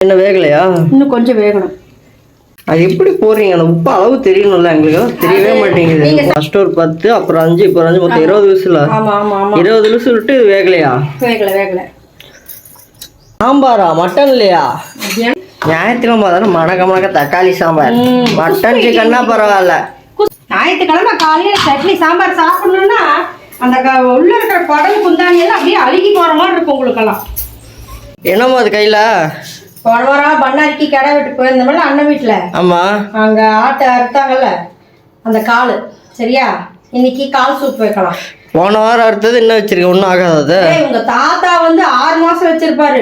என்ன வேகலையா? இன்னும் கொஞ்சம் வேகணும். அது எப்படி போடுறீங்க அந்த உப்பு அளவு தெரியணும்ல எங்களுக்கு தெரியவே மாட்டேங்குது. ஃபர்ஸ்ட் ஒரு பத்து அப்புறம் அஞ்சு இப்போ அஞ்சு மொத்தம் இருபது விசிலா? இருபது விசில் விட்டு இது வேகலையா? வேகல வேகல. சாம்பாரா? மட்டன் இல்லையா? ஞாயிற்றுக்கிழமை தானே மணக்க மணக்க தக்காளி சாம்பார். மட்டன் சிக்கன்னா பரவாயில்ல. ஞாயிற்றுக்கிழமை காலையில சட்னி சாம்பார் சாப்பிடணும்னா அந்த உள்ள இருக்கிற குடல் குந்தாணி எல்லாம் அப்படியே அழுகி போற மாதிரி இருக்கும் உங்களுக்கெல்லாம். என்னம்மா அது கையில? போன வாரம் பண்ணாரிக்கு கடை விட்டு போயிருந்தோம்ல அண்ணன் வீட்டுல. ஆமா. அங்க ஆட்டை அறுத்தாங்கல்ல அந்த கால் சரியா? இன்னைக்கு கால் சூப் வைக்கலாம். போன வாரம் அடுத்தது என்ன வச்சிருக்க ஒன்றும் ஆகாதது உங்க தாத்தா வந்து ஆறு மாசம் வச்சிருப்பாரு.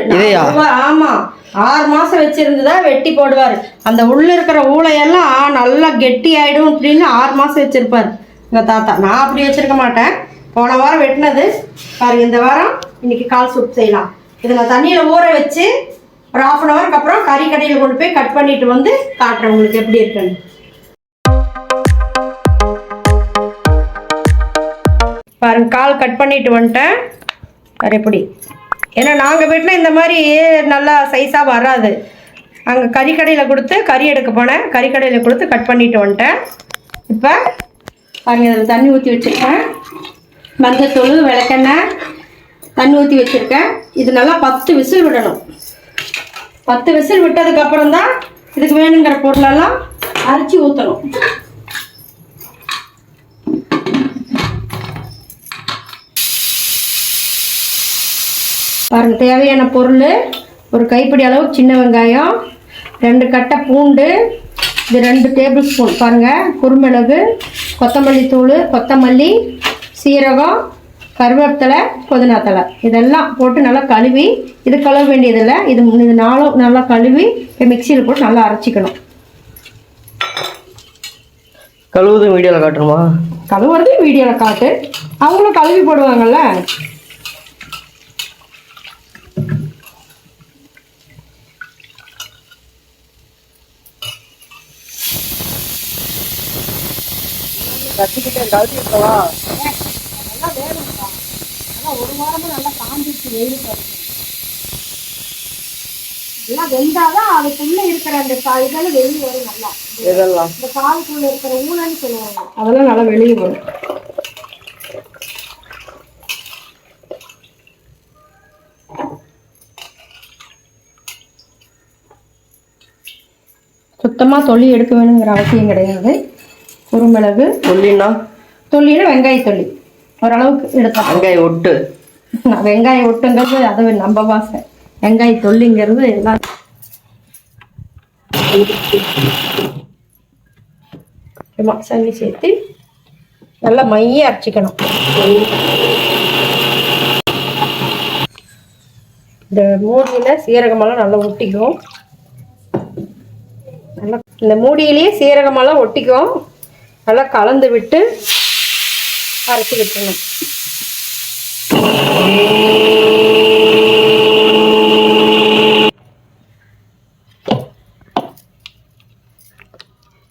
ஆமா. ஆறு மாசம் வச்சிருந்ததா வெட்டி போடுவாரு. அந்த உள்ள இருக்கிற ஊளையெல்லாம் நல்லா கெட்டி ஆயிடும் அப்படின்னு ஆறு மாசம் வச்சிருப்பாரு. எங்க தாத்தா. நான் அப்படி வச்சிருக்க மாட்டேன். போன வாரம் வெட்டினது. பாருங்க இந்த வாரம் இன்னைக்கு கால் சூப் செய்யலாம். இதை நான் தண்ணியில ஊற வச்சு ஒரு ஆஃப் அன் ஹவருக்கு அப்புறம் கறி கடையில் கொண்டு போய் கட் பண்ணிட்டு வந்து காட்டுறேன் உங்களுக்கு எப்படி இருக்குன்னு. பாருங்க கால் கட் பண்ணிட்டு வந்துட்டேன். வேறு எப்படி? ஏன்னா நாங்கள் வீட்டில் இந்த மாதிரி நல்லா சைஸாக வராது. அங்கே கறிக்கடையில் கொடுத்து கறி எடுக்க போனேன். கறிக்கடையில் கொடுத்து கட் பண்ணிட்டு வந்துட்டேன். இப்போ பாருங்க இதில் தண்ணி ஊற்றி வச்சுருக்கேன். மஞ்சத்தூள் விளக்கெண்ணெய் தண்ணி ஊற்றி வச்சுருக்கேன். இது நல்லா பத்து விசில் விடணும். பத்து விசில் விட்டதுக்கப்புறம் தான் இதுக்கு வேணுங்கிற பொருளெல்லாம் அரைச்சி ஊற்றணும் பாருங்க தேவையான பொருள் ஒரு கைப்பிடி அளவு சின்ன வெங்காயம் ரெண்டு கட்டை பூண்டு இது ரெண்டு டேபிள் ஸ்பூன் பாருங்கள் குருமிளகு கொத்தமல்லி தூள் கொத்தமல்லி சீரகம் கருவேப்பிலை புதினா தழை. இதெல்லாம் போட்டு நல்லா கழுவி இது கழுவ வேண்டியதில்லை. இது இது நாளும் நல்லா கழுவி மிக்சியில் போட்டு நல்லா அரைச்சிக்கணும். கழுவுது வீடியோவில் காட்டணுமா? கழுவுறது வீடியோவில் காட்டு. அவங்களும் கழுவி போடுவாங்கல்ல? கத்திக்கிட்டேன் கழுவி இருக்கவா எல்லாம் வெந்தாதான் அதுக்குள்ள இருக்கிற அந்த இதெல்லாம் வெளியே வரும் நல்லா. இதெல்லாம் இந்த காலுக்குள்ள இருக்கிற ஊழல்னு சொல்லுவாங்க. அதெல்லாம் நல்லா வெளியே வரும். சுத்தமாக தொல்லி எடுக்க வேணுங்கிற அவசியம் கிடையாது. குறுமிளகு தொல்லினா வெங்காய தொல்லி ஓரளவுக்கு எடுத்தோம் வெங்காயம் ஒட்டு. வெங்காயம் ஒட்டுங்கிறது அது நம்ம பாசை வெங்காய தொல்லிங்கிறது எல்லாம். சும்மா சேர்த்து நல்லா மைய அரைச்சிக்கணும். இந்த மூடியில் சீரகமெல்லாம் நல்லா ஒட்டிக்கும். நல்லா இந்த மூடியிலேயே சீரகமெல்லாம் ஒட்டிக்கும். நல்லா கலந்து விட்டு அரைச்சி விட்டுணும்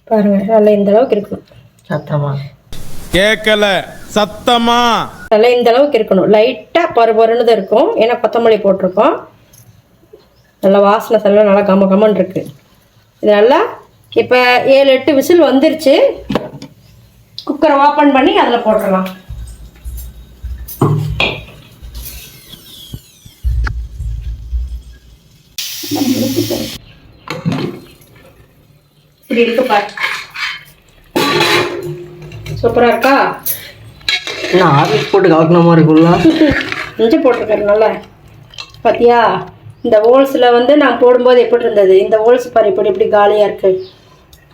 பாருங்க நல்லா இந்த அளவுக்கு இருக்கணும். சத்தமா? கேட்கல சத்தமா? நல்லா இந்த அளவுக்கு இருக்கணும். லைட்டாக பரு பருன்னு தான் இருக்கும். ஏன்னா கொத்தமல்லி போட்டிருக்கோம். நல்லா வாசனை செல்லாம் நல்லா கம கமன்னு இருக்கு. இது நல்லா இப்போ ஏழு எட்டு விசில் வந்துருச்சு. குக்கரை ஓப்பன் பண்ணி அதில் போட்டுடலாம். இப்படி இருக்கு பாரு. சூப்பராக இருக்கா? என்ன ஆர்லிக்ஸ் போட்டு கலக்கின மாதிரி இருக்குல்ல இஞ்சி போட்டிருக்காரு நல்லா. பாத்தியா? இந்த ஹோல்ஸில் வந்து நான் போடும்போது எப்படி இருந்தது? இந்த ஹோல்ஸ் பாரு இப்படி இப்படி காலியாக இருக்கு.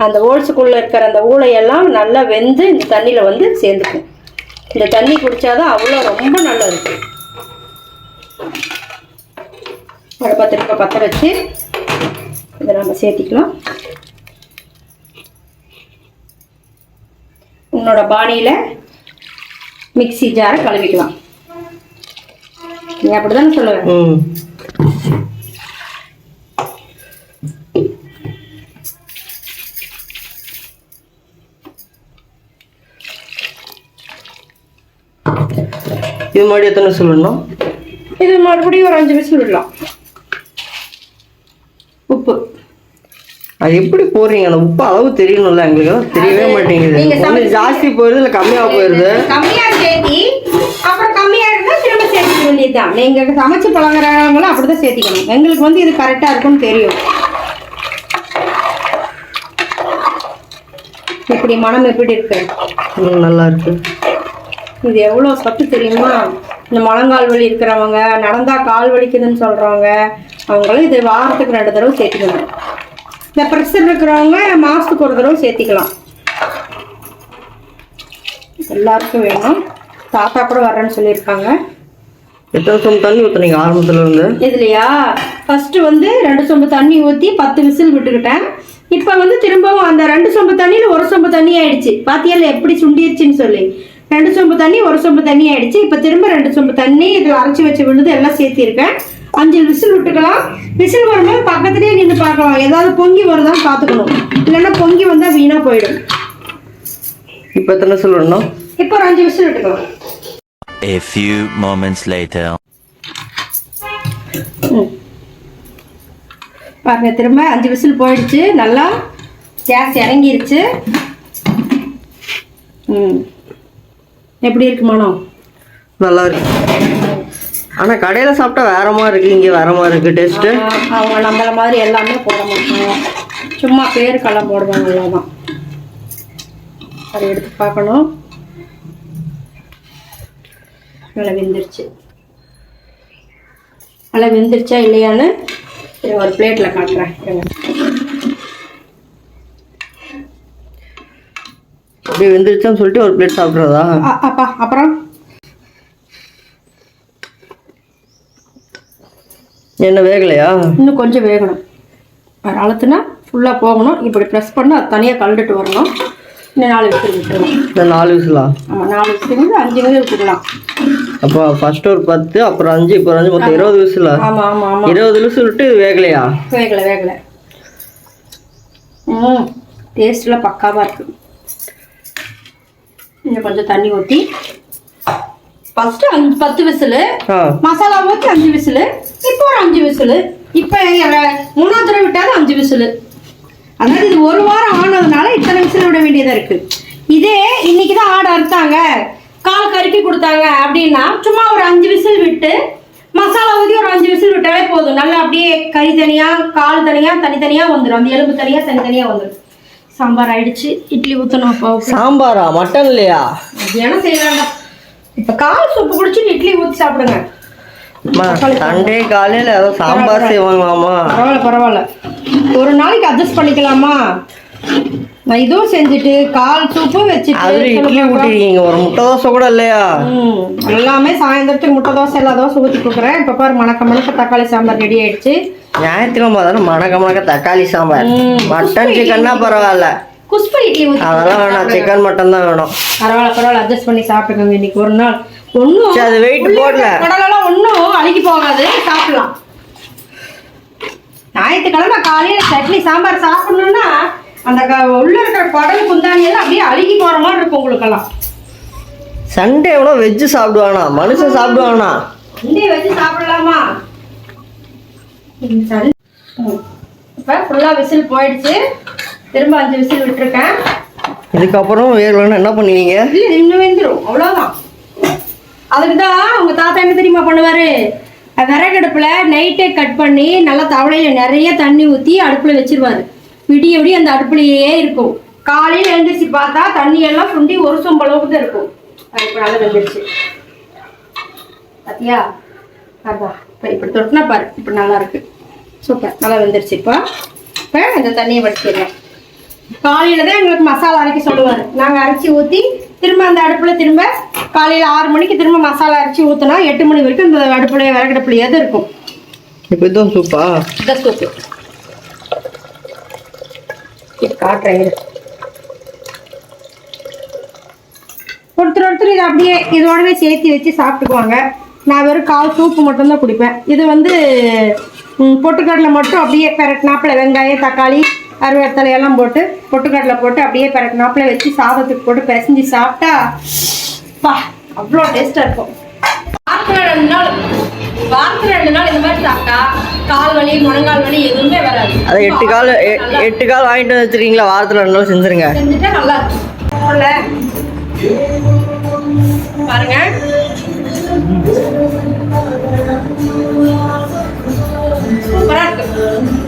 அந்த ஹோல்ஸுக்குள்ளே இருக்கிற அந்த ஊளையெல்லாம் நல்லா வெந்து இந்த தண்ணியில் வந்து சேர்ந்துக்கும். இந்த தண்ணி குடித்தாதான் அவ்வளோ ரொம்ப நல்லா இருக்கு. அடுப்பை திருப்ப பற்ற வச்சு இதை நம்ம சேர்த்திக்கலாம். உன்னோட பாடியில் மிக்ஸி ஜாரை கழுவிக்கலாம். நீ அப்படிதானே சொல்லுவேன் ம். இது மாதிரி எத்தனை சொல்லணும்? இது மறுபடியும் ஒரு அஞ்சு விசில் விடலாம் அது எப்படி போடுறீங்க? அந்த உப்பு அளவு தெரியணும்ல எங்களுக்கு தெரியவே மாட்டேங்குது. சமைச்சு- ஜாஸ்தி போயிருது இல்லை கம்மியாக போயிருது கம்மியா சேர்த்தி அப்புறம் கம்மியா இருந்தா திரும்ப சேர்த்துக்க வேண்டியதுதான். நீங்க சமைச்சு பழங்குறவங்களும் அப்படிதான் சேர்த்திக்கணும். எங்களுக்கு வந்து இது கரெக்டா இருக்கும்னு தெரியும். இப்படி மனம் எப்படி இருக்கு? நல்லா இருக்கு. இது எவ்வளோ சத்து தெரியுமா? இந்த முழங்கால் வலி இருக்கிறவங்க நடந்தா கால் வலிக்குதுன்னு சொல்றவங்க அவங்களும் இது வாரத்துக்கு ரெண்டு தடவை சேர்த்துக்கணும். இந்த ப்ரெஷர் இருக்கிறவங்க மாசத்துக்கு ஒரு தடவை சேர்த்திக்கலாம். எல்லாருக்கும் வேணும். தாத்தா கூட வர்றேன்னு சொல்லியிருக்காங்க. எத்தனை சொம்பு தண்ணி ஊற்றுனீங்க ஆரம்பத்துல இருந்து இதுலையா ஃபர்ஸ்ட் வந்து ரெண்டு சொம்பு தண்ணி ஊற்றி பத்து விசில் விட்டுக்கிட்டேன். இப்போ வந்து திரும்பவும் அந்த ரெண்டு சொம்பு தண்ணியில் ஒரு சொம்பு தண்ணி ஆயிடுச்சு. பாத்தியால எப்படி சுண்டிருச்சுன்னு சொல்லி. ரெண்டு சொம்பு தண்ணி ஒரு சொம்பு தண்ணி ஆயிடுச்சு. இப்போ திரும்ப ரெண்டு சொம்பு தண்ணி இதில் அரைச்சி வச்சு விழுது எல்லாம் சேர்த்திருக்கேன். அஞ்சு விசில் விட்டுக்கலாம். விசில் வரும்போது பக்கத்துலேயே நின்று பார்க்கலாம். ஏதாவது பொங்கி வருதான்னு பார்த்துக்கணும். இல்லைன்னா பொங்கி வந்தால் வீணாக போயிடும். இப்போ எத்தனை சொல்லணும் இப்போ ஒரு அஞ்சு விசில் விட்டுக்கலாம். A few moments later. பாருங்க திரும்ப அஞ்சு விசில் போயிடுச்சு. நல்லா கேஸ் இறங்கிருச்சு. ம். எப்படி இருக்கு மனம் நல்லா இருக்கு. ஆனா கடையில சாப்பிட்டா வேற மாதிரி இருக்கு இங்க வேற மாதிரி இருக்கு டேஸ்ட் ஆ, அவங்க நம்மள மாதிரி எல்லாமே போட மாட்டாங்க. சும்மா பேருக்கெல்லாம் போடுவாங்க அவ்வளோதான் அதை எடுத்து பார்க்கணும். நல்லா வெந்துருச்சு. நல்லா வெந்துருச்சா இல்லையான்னு ஒரு பிளேட்டில் காட்டுறேன். அப்படியே வெந்துருச்சுன்னு சொல்லிட்டு ஒரு பிளேட் சாப்பிட்றதா? அப்பா அப்புறம்? என்ன வேகலையா? இன்னும் கொஞ்சம் வேகணும். அழுத்துனா ஃபுல்லாக போகணும். இப்படி ப்ரெஸ் பண்ணி அது தனியாக கழுந்துட்டு வரணும். இன்னும் நாலு விசில் விட்டுருவோம் நாலு விசிலா? ஆமாம் நாலு விசில் அஞ்சு விசில் விட்டுக்கலாம். அப்போ ஃபர்ஸ்ட் ஒரு பத்து அப்புறம் அஞ்சு இப்போ அஞ்சு மொத்தம் இருபது விசிலா? ஆமாம் ஆமாம் ஆமாம் இருபது விசில் விட்டு இது வேகலையா? வேகலை வேகலை. ம் டேஸ்ட்லாம் பக்காவாக இருக்கு. இன்னும் கொஞ்சம் தண்ணி ஊற்றி ஃபஸ்ட்டு அஞ்சு பத்து விசிலு மசாலா ஊற்றி அஞ்சு விசிலு இப்போ ஒரு அஞ்சு விசிலு. இப்போ மூணாவது தடவை விட்டாலும் அஞ்சு விசிலு. அதாவது இது ஒரு வாரம் ஆனதுனால இத்தனை விசில் விட வேண்டியதாக இருக்கு. இதே இன்னைக்கு தான் ஆடு அறுத்தாங்க. கால் கருக்கி கொடுத்தாங்க அப்படின்னா சும்மா ஒரு அஞ்சு விசில் விட்டு மசாலா ஊற்றி ஒரு அஞ்சு விசில் விட்டாலே போதும். நல்லா அப்படியே கறி தனியாக கால் தனியாக தனித்தனியாக வந்துடும் அந்த எலும்பு தனியாக தனித்தனியாக வந்துடும் சாம்பார் ஆயிடுச்சு. இட்லி ஊற்றணும் சாம்பாரா? மட்டன் இல்லையா? மத்தியானம் செய்யலாம்டா. இப்போ கால் சூப்பு குடிச்சிட்டு இட்லி ஊற்றி சாப்பிடுங்க. சண்டே காலையில ஏதோ சாம்பார் செய்வாங்களாமா பரவாயில்ல பரவாயில்ல. ஒரு நாளைக்கு அட்ஜஸ்ட் பண்ணிக்கலாமா நான் இதுவும் செஞ்சுட்டு கால் சூப்பும் அதுல இட்லி வச்சுட்டு ஊட்டிருக்கீங்க ஒரு முட்டை தோசை கூட இல்லையா? எல்லாமே சாயந்தரத்துக்கு முட்டை தோசை எல்லா தோசை ஊற்றி கொடுக்குறேன். இப்போ பாரு மணக்க மணக்க தக்காளி சாம்பார் ரெடி ஆயிடுச்சு. ஞாயிற்றுக்கிழமை தானே மணக்க மணக்க தக்காளி சாம்பார். மட்டன் சிக்கன்னா பரவாயில்ல. குஸ்பு இட்லி அதெல்லாம் வேணாம். சிக்கன் மட்டன் தான் வேணும். பரவாயில்ல பரவாயில்ல. அட்ஜஸ்ட் பண்ணி சாப்பிட்டுக்கோங்க. இன்னைக்கு ஒரு நாள் ஒன்றும் அது weight போடல. கடலெல்லாம் ஒன்றும் அழுகி போகாது. சாப்பிடலாம். ஞாயிற்றுக்கிழமை காலையில் சட்னி சாம்பார் சாப்பிடணும்னா அந்த க- உள்ள இருக்கிற குடல் குந்தாணி எல்லாம் அப்படியே அழுகி போகிற மாதிரி இருக்கும் உங்களுக்கெல்லாம். சண்டே எவ்வளோ வெஜ்ஜு சாப்பிடுவானா? மனுஷன் சாப்பிடுவானா? இண்டே வச்சு சாப்பிடலாமா? இப்போ ஃபுல்லாக விசில் போயிடுச்சு. திரும்ப அஞ்சு விசில் விட்டுருக்கேன். இதுக்கப்புறம் வேகலைன்னா என்ன பண்ணுவீங்க? இல்லை இன்னும் வெந்துடும் அவ்வளோதான் அதுக்கு தான் உங்கள் தாத்தா என்ன தெரியுமா பண்ணுவார்? விறகடுப்பில் நைட்டே கட் பண்ணி நல்லா தவளையில் நிறைய தண்ணி ஊற்றி அடுப்பில் வச்சிருவாரு. விடிய விடிய அந்த அடுப்புலையே இருக்கும். காலையில் எழுந்திரிச்சு பார்த்தா தண்ணி எல்லாம் சுண்டி ஒரு சொம்பு அளவுக்கு தான் இருக்கும். இப்போ நல்லா வெந்துருச்சு. பாத்தியா? அதான் இப்போ இப்படி தொட்டினா பாரு. இப்போ நல்லா இருக்கு. சூப்பர். நல்லா வெந்துருச்சு. இப்போ இப்போ இந்த தண்ணியை வடிச்சிடலாம். காலையில தான் எங்களுக்கு மசாலா அரைக்க சொல்லுவார். நாங்கள் அரைச்சி ஊற்றி திரும்ப அந்த அடுப்பில் திரும்ப காலையில் ஆறு மணிக்கு திரும்ப மசாலா அரைச்சி ஊற்றினா எட்டு மணி வரைக்கும் இந்த அடுப்புலையே விறகடுப்புலையே தான் இருக்கும். இப்போ இதுவும் சூப்பா? இதான் சூப்பு. இது காட்டுறேன். ஒருத்தர் ஒருத்தர் இதை அப்படியே இதோடவே சேர்த்து வச்சு சாப்பிட்டுக்குவாங்க. நான் வெறும் கால் சூப்பு மட்டும்தான் குடிப்பேன். இது வந்து பொட்டுக்கடலை மட்டும் அப்படியே பெரட்டினாப்பில் வெங்காயம் தக்காளி கருவேப்பிலையெல்லாம் போட்டு பொட்டுக்கடலை போட்டு அப்படியே பிறக்கினாப்பில் வச்சு சாதத்துக்கு போட்டு பிசைஞ்சு சாப்பிட்டா பா அவ்வளோ டேஸ்ட்டாக இருக்கும். வாரத்தில் ரெண்டு நாள் வாரத்தில் ரெண்டு நாள் இந்த மாதிரி சாப்பிட்டா கால் வலி முழங்கால் வலி எதுவுமே வராது. அதான் எட்டு கால் எட்டு கால் வாங்கிட்டு வந்து வச்சுருக்கீங்களா? வாரத்தில் ரெண்டு நாள் செஞ்சுருங்க. செஞ்சுட்டா நல்லா பாருங்க. சூப்பராக இருக்கு.